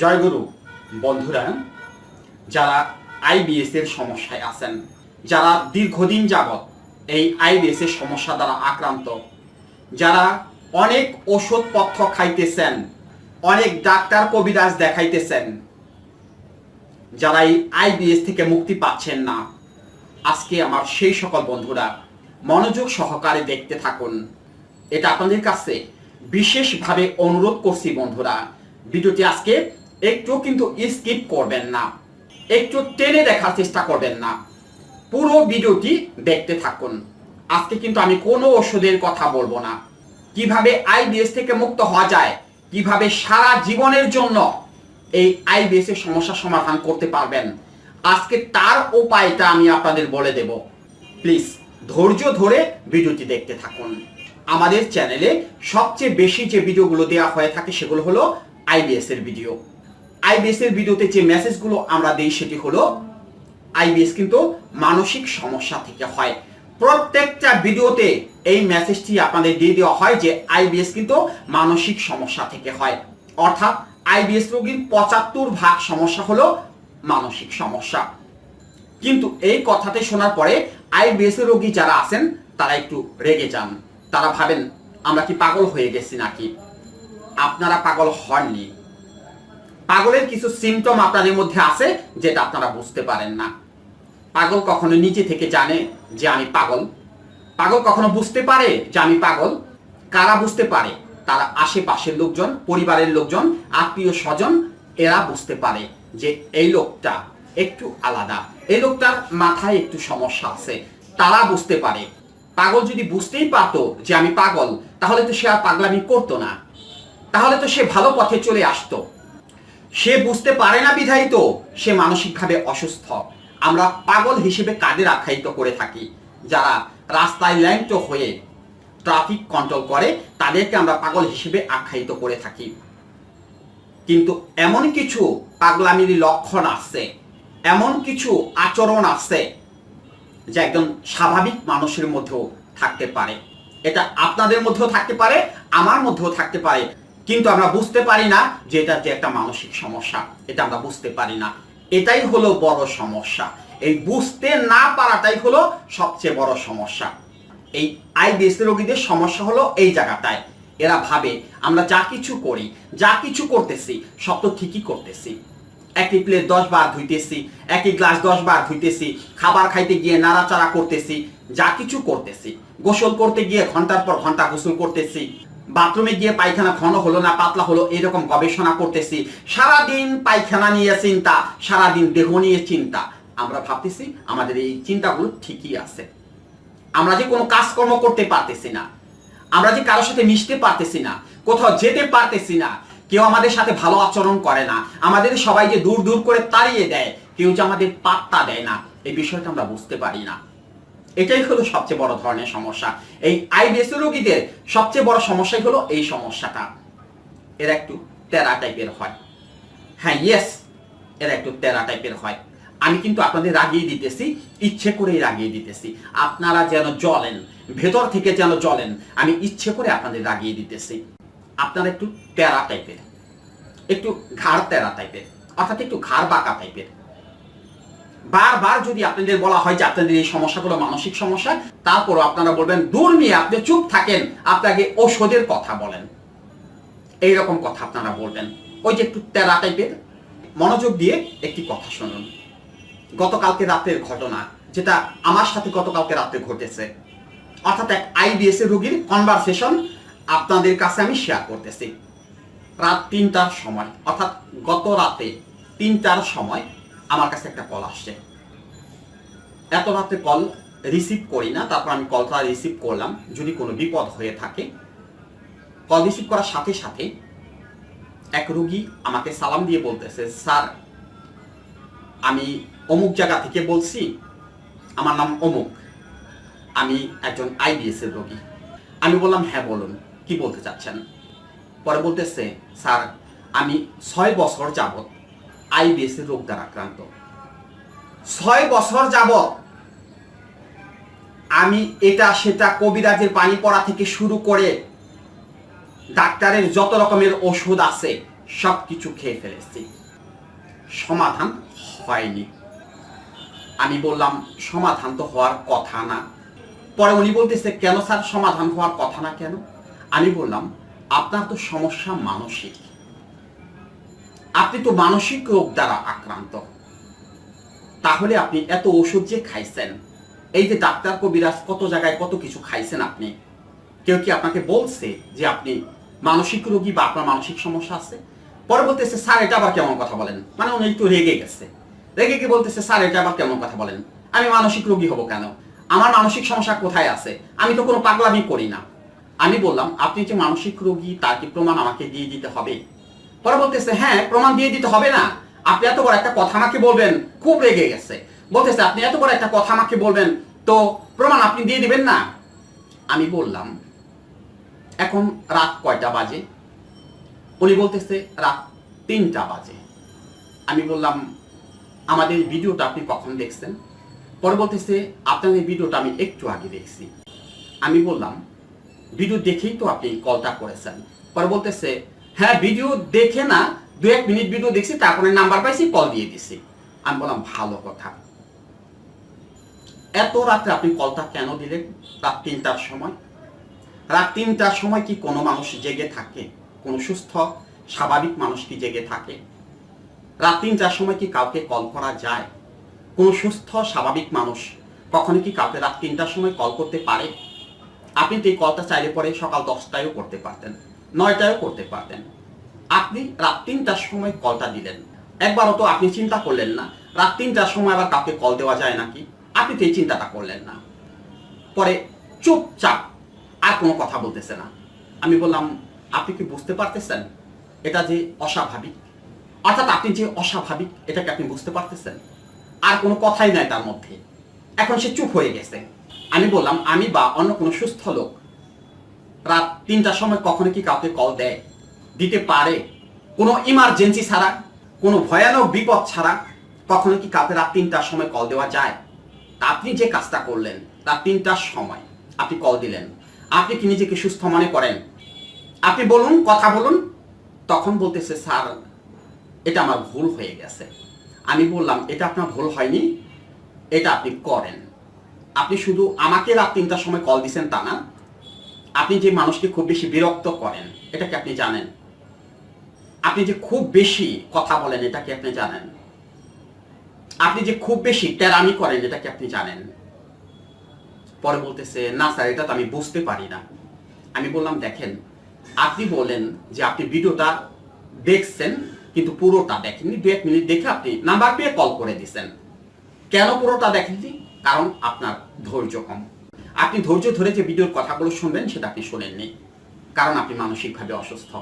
জয়গুরু, বন্ধুরা, যারা আইবিএস এর সমস্যায় আছেন, যারা দীর্ঘদিন যাবৎ এই আইবিএস এর সমস্যা দ্বারা আক্রান্ত, যারা অনেক ওষুধপত্র খাইতেছেন, অনেক ডাক্তার কবিরাজ দেখাইতেছেন, যারা এই আইবিএস থেকে মুক্তি পাচ্ছেন না, আজকে আমার সেই সকল বন্ধুরা মনোযোগ সহকারে দেখতে থাকুন। এটা আপনাদের কাছে বিশেষভাবে অনুরোধ করছি বন্ধুরা, ভিডিওটি আজকে একটু কিন্তু স্কিপ করবেন না। একটু টেনে দেখার চেষ্টা করবেন না। পুরো ভিডিওটি দেখতে থাকুন। আজকে কিন্তু আমি কোনো ওষুধের কথা বলব না। কীভাবে আইবিএস থেকে মুক্ত হওয়া যায়, কীভাবে সারা জীবনের জন্য এই আইবিএস এর সমস্যা সমাধান করতে পারবেন, আজকে তার উপায়টা আমি আপনাদের বলে দেব। প্লিজ, ধৈর্য ধরে ভিডিওটি দেখতে থাকুন। আমাদের চ্যানেলে সবচেয়ে বেশি যে ভিডিওগুলো দেওয়া হয়ে থাকে সেগুলো হলো আইবিএস এর ভিডিও। আইবিএস এর ভিডিওতে যে মেসেজগুলো আমরা দিই সেটি হলো আইবিএস কিন্তু মানসিক সমস্যা থেকে হয়। প্রত্যেকটা ভিডিওতে এই মেসেজটি আপনাদের দিয়ে দেওয়া হয় যে আইবিএস কিন্তু মানসিক সমস্যা থেকে হয়। অর্থাৎ আইবিএস রোগীর পঁচাত্তর ভাগ সমস্যা হলো মানসিক সমস্যা। কিন্তু এই কথাতে শোনার পরে আইবিএস রোগী যারা আছেন, তারা একটু রেগে যান। তারা ভাবেন, আমরা কি পাগল হয়ে গেছি নাকি? আপনারা পাগল হননি। পাগলের কিছু সিমটম আপনাদের মধ্যে আছে যেটা আপনারা বুঝতে পারেন না। পাগল কখনো নিজে থেকে জানে যে আমি পাগল? পাগল কখনো বুঝতে পারে যে আমি পাগল? কারা বুঝতে পারে? তারা আশেপাশের লোকজন, পরিবারের লোকজন আত্মীয় স্বজন এরা বুঝতে পারে যে এই লোকটা একটু আলাদা। এই লোকটার মাথায় একটু সমস্যা আছে। তারা বুঝতে পারে। পাগল যদি বুঝতেই পারতো যে আমি পাগল, তাহলে তো সে আর পাগলামি করতো না। তাহলে তো সে ভালো পথে চলে আসতো। সে বুঝতে পারে না বিধায়ী তো সে মানসিকভাবে অসুস্থ। আমরা পাগল হিসেবে কাদের আখ্যায়িত করে থাকি? যারা রাস্তায় ল্যাংটো হয়ে ট্রাফিক কন্ট্রোল করে, তাদেরকে আমরা পাগল হিসেবে আখ্যায়িত করে থাকি। কিন্তু এমন কিছু পাগলামির লক্ষণ আছে, এমন কিছু আচরণ আছে, যা একজন স্বাভাবিক মানুষের মধ্যেও থাকতে পারে। এটা আপনাদের মধ্যেও থাকতে পারে, আমার মধ্যেও থাকতে পারে। কিন্তু আমরা বুঝতে পারি না যে এটা যে একটা মানসিক সমস্যা, এটা আমরা বুঝতে পারি না। এটাই হলো বড় সমস্যা। এই বুঝতে না পারাটাই হলো সবচেয়ে বড় সমস্যা। এই আইবিএস রোগীদের সমস্যা হলো এই জায়গাটায়। এরা ভাবে, আমরা যা কিছু করি, যা কিছু করতেছি, সব তো ঠিকই করতেছি। একই প্লেট দশ বার ধুইতেছি, একই গ্লাস দশ বার ধুইতেছি, খাবার খাইতে গিয়ে নাড়াচাড়া করতেছি, যা কিছু করতেছি। গোসল করতে গিয়ে ঘণ্টার পর ঘণ্টা গোসল করতেছি বাথরুমে গিয়ে পায়খানা ঘন হলো না, পাতলা হলো, এরকম গবেষণা করতেছি। সারাদিন পায়খানা নিয়ে চিন্তা, সারাদিন দেহ নিয়ে চিন্তা। আমরা ভাবতেছি আমাদের এই চিন্তাগুলো ঠিকই আছে। আমরা যে কোনো কাজকর্ম করতে পারতেছি না। আমরা যে কারোর সাথে মিশতে পারতেছি না, কোথাও যেতে পারতেছি না, কেউ আমাদের সাথে ভালো আচরণ করে না, আমাদের সবাই যে দূর দূর করে তাড়িয়ে দেয়, কেউ যে আমাদের পাত্তা দেয় না, এই বিষয়টা আমরা বুঝতে পারি না। এটাই হলো সবচেয়ে বড় ধরনের সমস্যা। এই আইবিএস রোগীদের সবচেয়ে বড় সমস্যাই হলো এই সমস্যাটা। এরা একটু তেরা টাইপের হয়। হ্যাঁ ইয়েস এরা একটু তেরা টাইপের হয়। আমি কিন্তু আপনাদের রাগিয়ে দিতেছি, ইচ্ছে করেই রাগিয়ে দিতেছি। আপনারা যেন জ্বলেন, ভেতর থেকে যেন জ্বলেন, আমি ইচ্ছে করে আপনাদের রাগিয়ে দিতেছি। আপনারা একটু তেরা টাইপের, একটু ঘাড় তেরা টাইপের, অর্থাৎ একটু ঘাড় বাঁকা টাইপের। বারবার যদি আপনাদের বলা হয় যে আপনাদের এই সমস্যাগুলো মানসিক সমস্যা, তারপরও আপনারা বলবেন দূর নিয়ে আপনি চুপ থাকেন, আপনাকে ঔষধের কথা বলেন। এই রকম কথা আপনারা বলবেন। ওই যে একটু তেরা টাইপের মনোযোগ দিয়ে একটি কথা শুনুন। গতকালকে রাতের ঘটনা, যেটা আমার সাথে গতকালকে রাতে ঘটেছে। অর্থাৎ এক আইবিএস এর রোগীর কনভারসেশন আপনাদের কাছে আমি শেয়ার করতেছি। রাত তিনটার সময়, অর্থাৎ গত রাতে তিনটার সময় আমার কাছে একটা কল আসছে। এত রাতে কল রিসিভ করি না, তারপর আমি কলটা রিসিভ করলাম, যদি কোনো বিপদ হয়ে থাকে কল রিসিভ করার সাথে সাথে এক রুগী আমাকে সালাম দিয়ে বলতেছে, স্যার, আমি অমুক জায়গা থেকে বলছি, আমার নাম অমুক, আমি একজন আইবিএস এর রোগী। আমি বললাম হ্যাঁ বলুন, কি বলতে চাচ্ছেন? পরে বলতেছে, স্যার, আমি ছয় বছর যাবত আইবিএস রোগ দ্বারা আক্রান্ত। ছয় বছর যাবত আমি এটা সেটা কবিরাজের পানি পড়া থেকে শুরু করে ডাক্তারের যত রকমের ওষুধ আছে সব কিছু খেয়ে ফেলেছি। সমাধান হয়নি। আমি বললাম, সমাধান তো হওয়ার কথা না। পরে উনি বলতেছে, কেন স্যার, সমাধান হওয়ার কথা না কেন? আমি বললাম, আপনার তো সমস্যা মানসিক। আপনি তো মানসিক রোগ দ্বারা আক্রান্ত। তাহলে আপনি এত ওষুধ যে খাইছেন, এই যে ডাক্তার কবিরাজ কত জায়গায় কত কিছু খাইছেন আপনি, কেউ কি আপনাকে বলছে যে আপনি মানসিক রোগী বা আপনার মানসিক সমস্যা আছে? পরে বলতেছে, স্যার, এটা আবার কেমন কথা বলেন? মানে উনি একটু রেগে গেছে। রেগে গিয়ে বলতেছে, স্যার, এটা আবার কেমন কথা বলেন? আমি মানসিক রোগী হব কেন? আমার মানসিক সমস্যা কোথায় আছে? আমি তো কোনো পাগলামি করি না। আমি বললাম, আপনি যে মানসিক রোগী, তার কি প্রমাণ আমাকে দিয়ে দিতে হবে? পরে বলতেছে হ্যাঁ প্রমাণ দিয়ে দিতে হবে না। আপনি এত বড় একটা কথা আমাকে বলবেন, খুব রেগে গেছে। বলতেছে, আপনি এত বড় একটা কথা আমাকে বলবেন, তো প্রমাণ আপনি দিয়ে দিবেন না? আমি বললাম, এখন রাত কয়টা বাজে? উনি বলতেছে, রাত তিনটা বাজে। আমি বললাম, আমাদের ভিডিওটা আপনি কখন দেখছেন? পরে বলতেছে আপনার এই ভিডিওটা আমি একটু আগে দেখছি। আমি বললাম, ভিডিও দেখেই তো আপনি কলটা করেছেন। পরে বলতেছে হ্যাঁ ভিডিও দেখে না, দু এক মিনিট ভিডিও দেখছি, তারপরে নাম্বার পাইছি কল দিয়ে দিছি। আমি বললাম, ভালো কথা। এত রাত্রে আপনি কলটা কেন দিলেন? রাত তিনটার সময়? রাত তিনটার সময় কি কোনো মানুষ জেগে থাকে? কোনো সুস্থ, স্বাভাবিক মানুষ কি জেগে থাকে? রাত তিনটার সময় কি কাউকে কল করা যায়? কোনো সুস্থ, স্বাভাবিক মানুষ কখনো কি কাউকে রাত তিনটার সময় কল করতে পারে? আপনি তো এই কলটা চাইলে পরে সকাল দশটায়ও করতে পারতেন। নয়টায়ও করতে পারতেন। আপনি রাত তিনটার সময় কলটা দিলেন। একবারও তো আপনি চিন্তা করলেন না। রাত তিনটার সময় আবার কাউকে কল দেওয়া যায় নাকি? আপনি তো এই চিন্তাটা করলেন না। পরে চুপচাপ আর কোনো কথা বলতেছে না। আমি বললাম, আপনি কি বুঝতে পারতেছেন? এটা যে অস্বাভাবিক। অর্থাৎ আপনি যে অস্বাভাবিক, এটাকে আপনি বুঝতে পারতেছেন? আর কোনো কথাই নাই তার মধ্যে। এখন সে চুপ হয়ে গেছে। আমি বললাম, আমি বা অন্য কোনো সুস্থ লোক রাত তিনটার সময় কখনো কি কাউকে কল দেয়? দিতে পারে। কোনো ইমার্জেন্সি ছাড়া, কোনো ভয়ানক বিপদ ছাড়া কখনো কি কাউকে রাত তিনটার সময় কল দেওয়া যায়? আপনি যে কাজটা করলেন, রাত তিনটার সময় আপনি কল দিলেন। আপনি কি নিজেকে সুস্থ মনে করেন? আপনি বলুন, কথা বলুন। তখন বলতেছে, স্যার, এটা আমার ভুল হয়ে গেছে। আমি বললাম, এটা আপনার ভুল হয়নি। এটা আপনি করেন। আপনি শুধু আমাকে রাত তিনটার সময় কল দিছেন তা না আপনি যে মানুষকে খুব বেশি বিরক্ত করেন, এটা কি আপনি জানেন? আপনি যে খুব বেশি কথা বলেন, এটা কি আপনি জানেন? আপনি যে খুব বেশি টেরামি করেন, এটা কি আপনি জানেন? পরে বলতেছে, না স্যার, এটা তো আমি বুঝতে পারি না। আমি বললাম, দেখেন, আপনি বলেন যে আপনি ভিডিওটা দেখছেন, কিন্তু পুরোটা দেখেননি। দু এক মিনিট দেখে আপনি নাম্বার পেয়ে কল করে দিছেন। কেন পুরোটা দেখেননি? কারণ আপনার ধৈর্য কম। আপনি ধৈর্য ধরে যে ভিডিওর কথাগুলো শুনবেন সেটা আপনি শোনেননি। কারণ আপনি মানসিকভাবে অসুস্থ।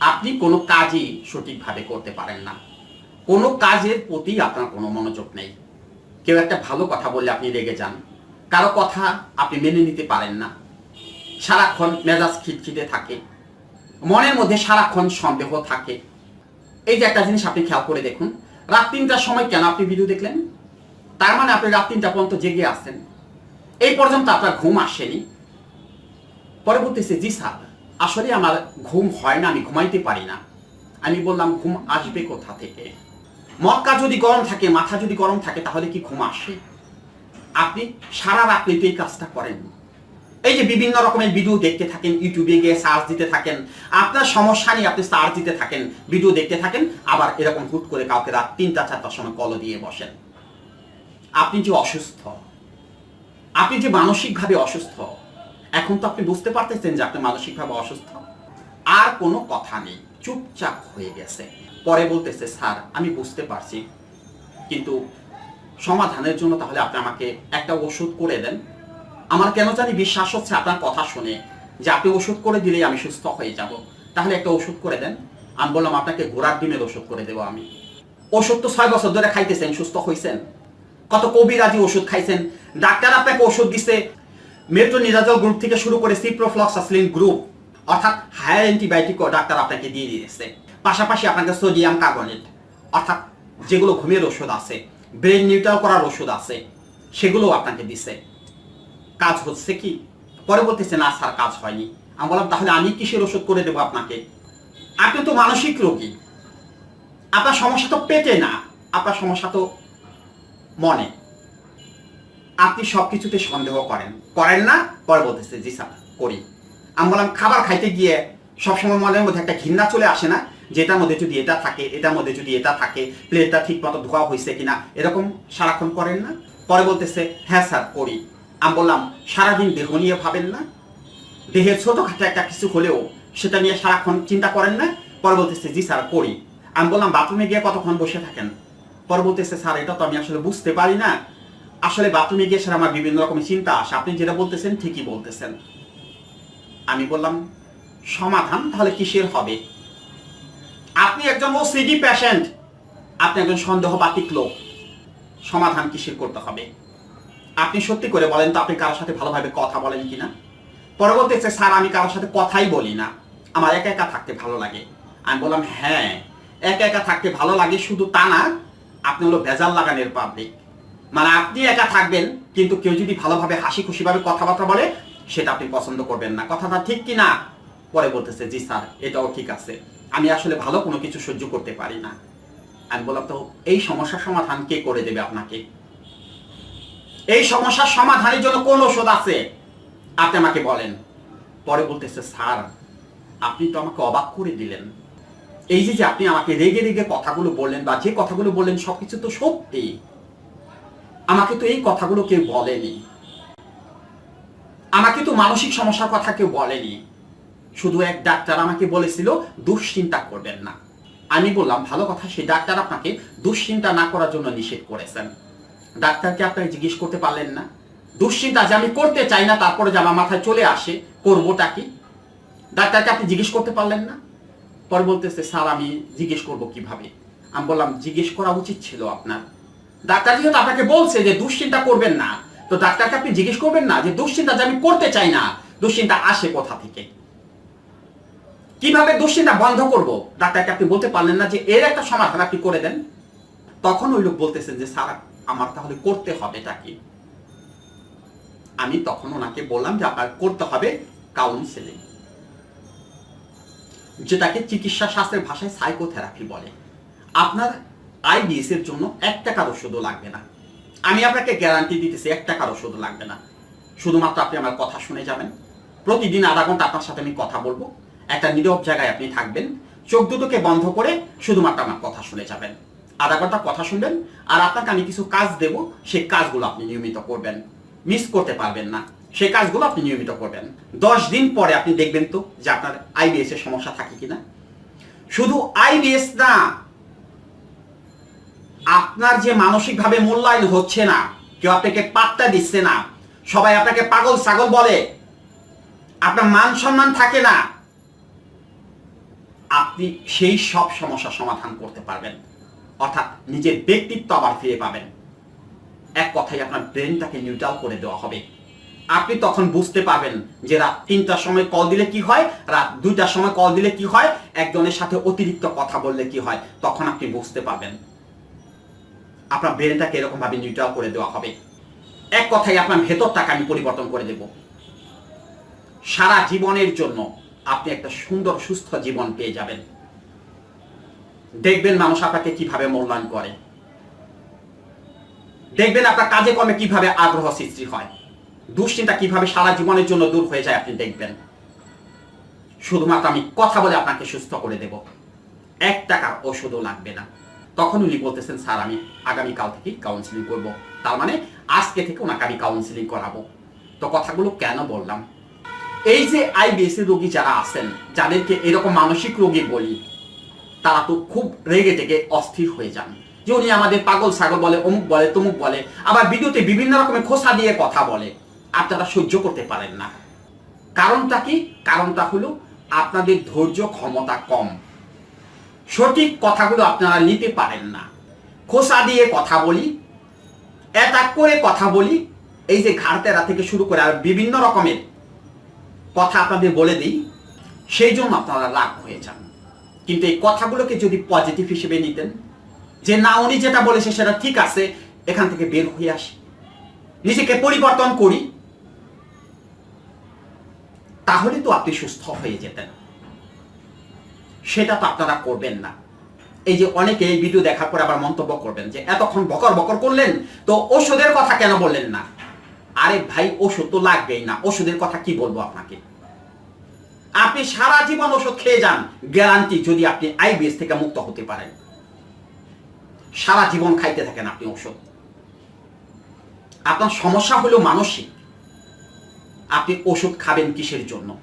আপনি কোনো কাজই সঠিকভাবে করতে পারেন না। কোনো কাজের প্রতি আপনার কোনো মনোযোগ নেই। কেউ একটা ভালো কথা বললে আপনি রেগে যান। কারও কথা আপনি মেনে নিতে পারেন না। সারাক্ষণ মেজাজ খিটখিটে থাকে। মনের মধ্যে সারাক্ষণ সন্দেহ থাকে। এই যে একটা জিনিস আপনি খেয়াল করে দেখুন, রাত তিনটার সময় কেন আপনি ভিডিও দেখলেন? তার মানে আপনি রাত তিনটা পর্যন্ত জেগে আসছেন এই পর্যন্ত আপনার ঘুম আসেনি? পরে বলতেছে জি স্যার, আসলে আমার ঘুম হয় না, আমি ঘুমাইতে পারি না। আমি বললাম, ঘুম আসবে কোথা থেকে? মক্কা যদি গরম থাকে, মাথা যদি গরম থাকে, তাহলে কি ঘুম আসে? আপনি সারা রাত্রি তো এই কাজটা করেন এই যে বিভিন্ন রকমের ভিডিও দেখতে থাকেন ইউটিউবে গিয়ে সার্চ দিতে থাকেন, আপনার সমস্যা নিয়ে আপনি সার্চ দিতে থাকেন ভিডিও দেখতে থাকেন, আবার এরকম হুট করে কাউকে রাত তিনটা, চারটার সময় কল দিয়ে বসেন। আপনি যে অসুস্থ আপনি যে মানসিকভাবে অসুস্থ, এখন তো আপনি বুঝতে পারতেছেন যে আপনি মানসিকভাবে অসুস্থ। আর কোনো কথা নেই, চুপচাপ হয়ে গেছে। পরে বলতেছে, স্যার, আমি বুঝতে পারছি। কিন্তু সমাধানের জন্য তাহলে আপনি আমাকে একটা ওষুধ করে দেন। আমার কেন জানি বিশ্বাস হচ্ছে আপনার কথা শুনে যে আপনি ওষুধ করে দিলেই আমি সুস্থ হয়ে যাব। তাহলে একটা ওষুধ করে দেন। আমি বললাম, আপনাকে ঘোড়ার ডিমের ওষুধ করে দেবো আমি। ওষুধ তো ছয় বছর ধরে খাইতেছেন, সুস্থ হয়েছেন কত কবিরাজি ওষুধ খাইছেন। ডাক্তার আপনাকে ওষুধ দিছে। মেট্রো নিরাজল গ্রুপ থেকে শুরু করে সিপ্রোফ্লক্সাসলিন গ্রুপ অর্থাৎ হায়ার অ্যান্টিবায়োটিকও ডাক্তার আপনাকে দিয়ে দিয়েছে। পাশাপাশি আপনাকে সোডিয়াম কার্বনেট অর্থাৎ যেগুলো ঘুমের ওষুধ আছে ব্রেন নিউট্রাল করার ওষুধ আছে সেগুলো আপনাকে দিছে। কাজ হচ্ছে কি? পরে বলতেছে না স্যার, কাজ হয়নি। আমি বললাম, তাহলে আমি কিসের ওষুধ করে দেবো আপনাকে? আপনি তো মানসিক রোগী। আপনার সমস্যা তো পেটে না, আপনার সমস্যা তো মনে। আপনি সব কিছুতে সন্দেহ করেন। করেন না? পরে বলতেছে, জি স্যার, করি। আমি বললাম, খাবার খাইতে গিয়ে সবসময় মনের মধ্যে একটা ঘৃণা চলে আসে না? যে এটার মধ্যে যদি এটা থাকে, এটার মধ্যে যদি এটা থাকে, প্লেটটা ঠিক মতো ধোয়া হয়েছে কিনা, এরকম সারাক্ষণ করেন না? পরে বলতেছে হ্যাঁ স্যার, করি। আমি বললাম, সারাদিন দেহ নিয়ে ভাবেন না? দেহের ছোটখাটো একটা কিছু হলেও সেটা নিয়ে সারাক্ষণ চিন্তা করেন না? পরে বলতেছে, জি স্যার, করি। আমি বললাম, বাথরুমে গিয়ে কতক্ষণ বসে থাকেন? পরে বলতেছে, স্যার, এটা তো আমি আসলে বুঝতে পারি না। আসলে বাথরুমে গিয়ে স্যার আমার বিভিন্ন রকমের চিন্তা আসে। আপনি যেটা বলতেছেন ঠিকই বলতেছেন। আমি বললাম সমাধান তাহলে কিসের হবে? আপনি একজন ওসিডি পেশেন্ট আপনি একজন সন্দেহবাতিক লোক। সমাধান কিসের করতে হবে? আপনি সত্যি করে বলেন তো আপনি কারোর সাথে ভালোভাবে কথা বলেন কিনা? পরবর্তী হচ্ছে, স্যার আমি কারোর সাথে কথাই বলি না। আমার একা একা থাকতে ভালো লাগে। আমি বললাম হ্যাঁ একা একা থাকতে ভালো লাগে শুধু তা না আপনি হলো ভেজাল লাগানোর পাবলিক মানে আপনি একা থাকবেন, কিন্তু কেউ যদি ভালোভাবে হাসি খুশিভাবে কথাবার্তা বলে, সেটা আপনি পছন্দ করবেন না। কথাটা ঠিক কি না পরে বলতেছে, জি স্যার, এটাও ঠিক আছে। আমি আসলে ভালো কোনো কিছু সহ্য করতে পারি না। আমি বললাম, তো এই সমস্যার সমাধান কে করে দেবে আপনাকে? এই সমস্যার সমাধানের জন্য কোন ওষুধ আছে? আপনি আমাকে বলেন। পরে বলতেছে, স্যার, আপনি তো আমাকে অবাক করে দিলেন। এই যে যে আপনি আমাকে রেগে রেগে কথাগুলো বললেন বা যে কথাগুলো বললেন, সবকিছু তো সত্যি। আমাকে তো এই কথাগুলো কেউ বলেনি। আমাকে তো মানসিক সমস্যার কথা কেউ বলেনি। শুধু এক ডাক্তার আমাকে বলেছিল, দুশ্চিন্তা করবেন না। আমি বললাম, ভালো কথা, সেই ডাক্তার আপনাকে দুশ্চিন্তা না করার জন্য নিষেধ করেছেন। ডাক্তারকে আপনাকে জিজ্ঞেস করতে পারলেন না? দুশ্চিন্তা যে আমি করতে চাই না, তারপরে যে আমার মাথায় চলে আসে, করবোটা কি? ডাক্তারকে আপনি জিজ্ঞেস করতে পারলেন না? পরে বলতেছে, স্যার, আমি জিজ্ঞেস করব কীভাবে? আমি বললাম, জিজ্ঞেস করা উচিত ছিল আপনার। ডাক্তার যেহেতু আপনাকে বলছে যে দুশ্চিন্তা করবেন না, তো ডাক্তারকে আপনি জিজ্ঞেস করবেন না যে দুশ্চিন্তা যে আমি করতে চাই না, দুশ্চিন্তা আসে কোথা থেকে? কীভাবে দুশ্চিন্তা বন্ধ করব? ডাক্তারকে আপনি বলতে পারলেন না যে এর একটা সমাধান আপনি করে দেন। তখন ওই লোক বলতেছেন যে, স্যার, আমার তাহলে করতে হবে এটা কি? আমি তখন ওনাকে বললাম যে, আপনার করতে হবে কাউন্সেলিং যেটাকে চিকিৎসা শাস্ত্রের ভাষায় সাইকোথেরাপি বলে। আপনার আইবিএস এর জন্য এক টাকার ওষুধও লাগবে না। আমি আপনাকে গ্যারান্টি দিতেছি, এক টাকার ওষুধ লাগবে না। শুধুমাত্র আপনি আমার কথা শুনে যাবেন। প্রতিদিন আধা ঘণ্টা আপনার সাথে আমি কথা বলব। একটা নীরব জায়গায় আপনি থাকবেন। চোখ দুটোকে বন্ধ করে শুধুমাত্র আমার কথা শুনে যাবেন। আধা ঘণ্টা কথা শুনবেন আর আপনাকে আমি কিছু কাজ দেব সেই কাজগুলো আপনি নিয়মিত করবেন। মিস করতে পারবেন না। সেই কাজগুলো আপনি নিয়মিত করবেন। দশ দিন পরে আপনি দেখবেন তো যে আপনার আইবিএস এর সমস্যা থাকে কিনা। শুধু আইবিএস না আপনার যে মানসিকভাবে মূল্যায়ন হচ্ছে না, কেউ আপনাকে পাত্তা দিচ্ছে না, সবাই আপনাকে পাগল ছাগল বলে, আপনার মান সম্মান থাকে না, আপনি সেই সব সমস্যা সমাধান করতে পারবেন। অর্থাৎ নিজের ব্যক্তিত্ব আবার ফিরে পাবেন। এক কথায় আপনার ব্রেনটাকে নিউট্রাল করে দেওয়া হবে। আপনি তখন বুঝতে পারবেন যে রাত তিনটার সময় কল দিলে কি হয়, রাত দুইটার সময় কল দিলে কি হয়, একজনের সাথে অতিরিক্ত কথা বললে কি হয়, তখন আপনি বুঝতে পারবেন। আপনার ব্রেনটাকে এরকম ভাবে নিউট্রাল করে দেওয়া হবে। এক কথায় আপনার ভেতরটাকে আমি পরিবর্তন করে দেব। সারা জীবনের জন্য আপনি একটা সুন্দর, সুস্থ জীবন পেয়ে যাবেন। দেখবেন মানুষ আপনাকে কীভাবে মূল্যায়ন করে। দেখবেন আপনার কাজে কর্মে কীভাবে আগ্রহ সৃষ্টি হয়। দুশ্চিন্তা কীভাবে সারা জীবনের জন্য দূর হয়ে যায় আপনি দেখবেন। শুধুমাত্র আমি কথা বলে আপনাকে সুস্থ করে দেব। এক টাকার ওষুধও লাগবে না। তখন উনি বলতেছেন, স্যার, আমি আগামীকাল থেকে কাউন্সিলিং করব। তার মানে আজকে থেকে ওনাকে আমি কাউন্সিলিং করাবো। তো কথাগুলো কেন বললাম? এই যে আইবিএস রোগী যারা আছেন, যাদেরকে এরকম মানসিক রোগী বলি, তারা তো খুব রেগে টেগে অস্থির হয়ে যান। যে উনি আমাদের পাগল ছাগল বলে, অমুক বলে, তমুক বলে, আবার ভিডিওতে বিভিন্ন রকমের খোসা দিয়ে কথা বলে, আপনারা সহ্য করতে পারেন না। কারণটা কি? কারণটা হলো আপনাদের ধৈর্য ক্ষমতা কম। সঠিক কথাগুলো আপনারা নিতে পারেন না। খোসা দিয়ে কথা বলি, অ্যাটাক করে কথা বলি, এই যে ঘাড়তেরা থেকে শুরু করে আর বিভিন্ন রকমের কথা আপনাদের বলে দিই, সেই জন্য আপনারা রাগ হয়ে যান। কিন্তু এই কথাগুলোকে যদি পজিটিভ হিসেবে নিতেন, যে না, উনি যেটা বলেছে সেটা ঠিক আছে, এখান থেকে বের হয়ে আসি। নিজেকে পরিবর্তন করি, তাহলে তো আপনি সুস্থ হয়ে যেতেন। সেটা তো আপনারা করবেন না। এই যে অনেকে এই ভিডিও দেখার পর আবার মন্তব্য করবেন যে, এতক্ষণ বকর বকর করলেন? তো ওষুধের কথা কেন বললেন না? আরে ভাই, ওষুধ তো লাগবেই না। ওষুধের কথা কি বলব আপনাকে? আপনি সারা জীবন ওষুধ খেয়ে যান গ্যারান্টি যদি আপনি আইবিএস থেকে মুক্ত হতে পারেন। সারা জীবন খাইতে থাকেন আপনি ওষুধ। আপনার সমস্যা হলো মানসিক। আপনি ওষুধ খাবেন কিসের জন্য?